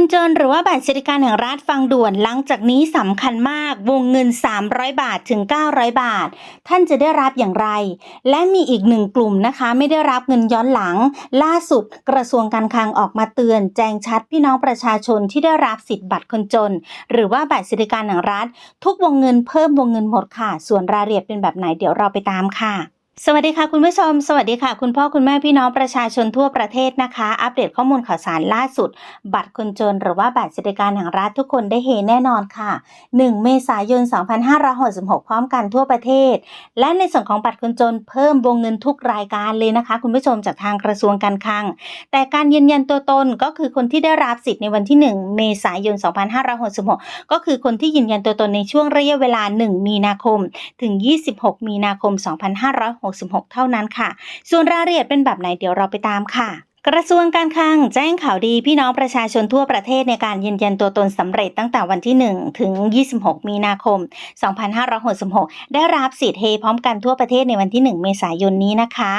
คนจนหรือว่าบัตรสวัสดิการแห่งรัฐฟังด่วนหลังจากนี้สำคัญมากวงเงิน 300 บาทถึง 900 บาท ท่านจะได้รับอย่างไร และมีอีกหนึ่งกลุ่มนะคะ ไม่ได้รับเงินย้อนหลัง ล่าสุดกระทรวงการคลังออกมาเตือน แจ้งชัดพี่น้องประชาชนที่ได้รับสิทธิ์บัตรคนจน หรือว่าบัตรสวัสดิการแห่งรัฐ ทุกวงเงินเพิ่มวงเงินหมดค่ะ ส่วนรายละเอียดเป็นแบบไหนเดี๋ยวเราไปตามค่ะ สวัสดีค่ะคุณผู้ชม สวัสดีค่ะ คุณพ่อคุณแม่พี่น้องประชาชนทั่วประเทศนะคะ อัปเดตข้อมูลข่าวสารล่าสุด บัตรคนจนหรือว่าบัตรสวัสดิการแห่งรัฐทุกคนได้เฮแน่นอนค่ะ 1 เมษายน 2566 พร้อมกันทั่วประเทศ และในส่วนของบัตรคนจนเพิ่มวงเงินทุกรายการเลยนะคะ คุณผู้ชมจากทางกระทรวงการคลัง แต่การยืนยันตัวตนก็คือคนที่ได้รับสิทธิ์ในวันที่ 1 เมษายน 2566 ก็คือคนที่ยืนยันตัวตนในช่วงระยะเวลา 1 มีนาคม ถึง 26 มีนาคม 2566 66 เท่านั้นค่ะ ส่วนรายละเอียดเป็นแบบไหนเดี๋ยวเราไปตามค่ะ กระทรวงการคลังแจ้งข่าวดีพี่น้องประชาชนทั่วประเทศในการยืนยันตัวตนสำเร็จตั้งแต่วันที่ 1 ถึง 26 มีนาคม 2566 ได้รับสิทธิ์เฮพร้อมกันทั่วประเทศในวันที่ 1 เมษายนนี้นะคะ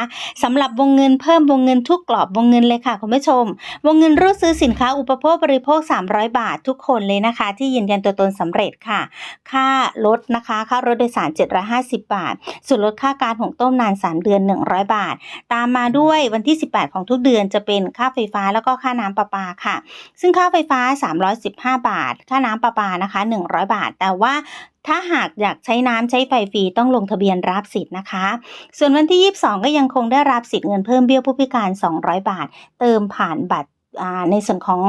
สำหรับวงเงินเพิ่มวงเงินทุกกรอบวงเงินเลยค่ะคุณผู้ชม วงเงินรูดซื้อสินค้าอุปโภคบริโภค 300 บาททุกคนเลยนะคะ ที่ยืนยันตัวตนสำเร็จค่ะ ค่ารถนะคะ ค่ารถโดยสาร 750 บาท ส่วนลดค่าการหงต้มนาน 3 เดือน 100 บาท ตามมาด้วยวันที่ 18 ของทุกเดือนจะะเป็นค่าไฟฟ้าแล้วก็ค่าน้ำประปาค่ะ ซึ่งค่าไฟฟ้า 315 บาท ค่าน้ำประปานะคะ 100 บาท แต่ว่าถ้าหากอยากใช้น้ำใช้ไฟฟรีต้องลงทะเบียนรับสิทธิ์นะคะ ส่วนวันที่ 22 ก็ยังคงได้รับสิทธิ์เงินเพิ่มเบี้ยผู้พิการ 200 บาท เติมผ่านบัตร ในส่วนของ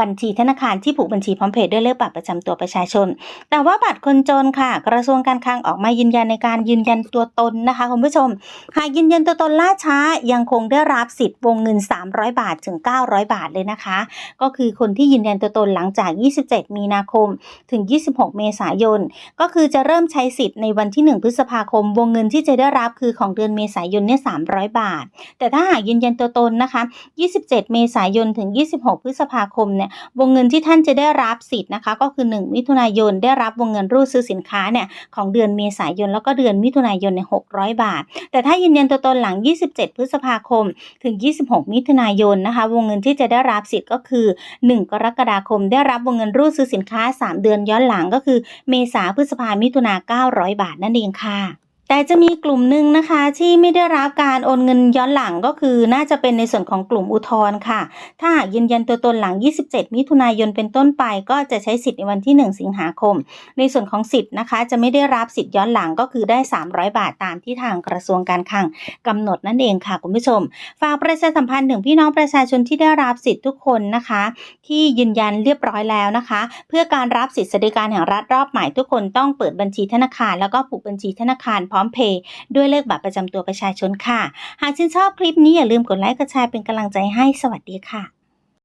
บัญชีธนาคารที่ผูกบัญชีพร้อมเพย์ด้วยเลขบัตรประจำตัวประชาชน แต่ว่าบัตรคนจนค่ะ กระทรวงการคลังออกมายืนยันในการยืนยันตัวตนนะคะคุณผู้ชม หากยืนยันตัวตนล่าช้ายังคงได้รับสิทธิ์วงเงิน 300 บาทถึง 900 บาทเลยนะคะ ก็คือคนที่ยืนยันตัวตนหลังจาก 27 มีนาคม ถึง 26 เมษายน ก็คือจะเริ่มใช้สิทธิ์ในวันที่ 1 พฤษภาคม วงเงินที่จะได้รับคือของเดือนเมษายนเนี่ย300 บาท แต่ถ้าหากยืนยันตัวตนนะคะ 27 เมษายนถึง26 พฤษภาคมเนี่ยวงเงินที่ท่านจะได้รับสิทธิ์นะคะ ก็คือ 1 มิถุนายนได้รับวงเงินรูดซื้อสินค้าเนี่ยของเดือนเมษายนแล้วก็เดือนมิถุนายนเนี่ย600 บาท แต่ถ้ายืนยันตัวตนหลัง 27 พฤษภาคม ถึง 26 มิถุนายนนะคะ วงเงินที่จะได้รับสิทธิ์ก็คือ 1 กรกฎาคม ได้รับวงเงินรูดซื้อสินค้า 3 เดือนย้อนหลังก็คือเมษาพฤษภามิถุนา900 บาทนั่นเองค่ะ แต่จะมีกลุ่มหนึ่งนะคะที่ไม่ได้รับการโอนเงินย้อนหลังก็คือ น่าจะเป็นในส่วนของกลุ่มอุทธรณ์ค่ะ ถ้าหากยืนยันตัวตนหลัง 27 มิถุนายนเป็นต้นไป ก็จะใช้สิทธิ์ในวันที่ 1 สิงหาคม ในส่วนของสิทธิ์นะคะ จะไม่ได้รับสิทธิ์ย้อนหลังก็คือได้ 300 บาทตามที่ทางกระทรวงการคลังกำหนดนั่นเองค่ะคุณผู้ชม ฝากประชาสัมพันธ์ถึงพี่น้องประชาชนที่ได้รับสิทธิ์ทุกคนนะคะ ที่ยืนยันเรียบร้อยแล้วนะคะ เพื่อการรับสิทธิสวัสดิการแห่งรัฐรอบใหม่ทุกคนต้องเปิดบัญชีธนาคาร แล้วก็ผูกบัญชีธนาคารร้อมเพย์ด้วยเลขบัตรประจำตัวประชาชนค่ะ หากชื่นชอบคลิปนี้อย่าลืมกดไลค์กดแชร์เป็นกำลังใจให้สวัสดีค่ะ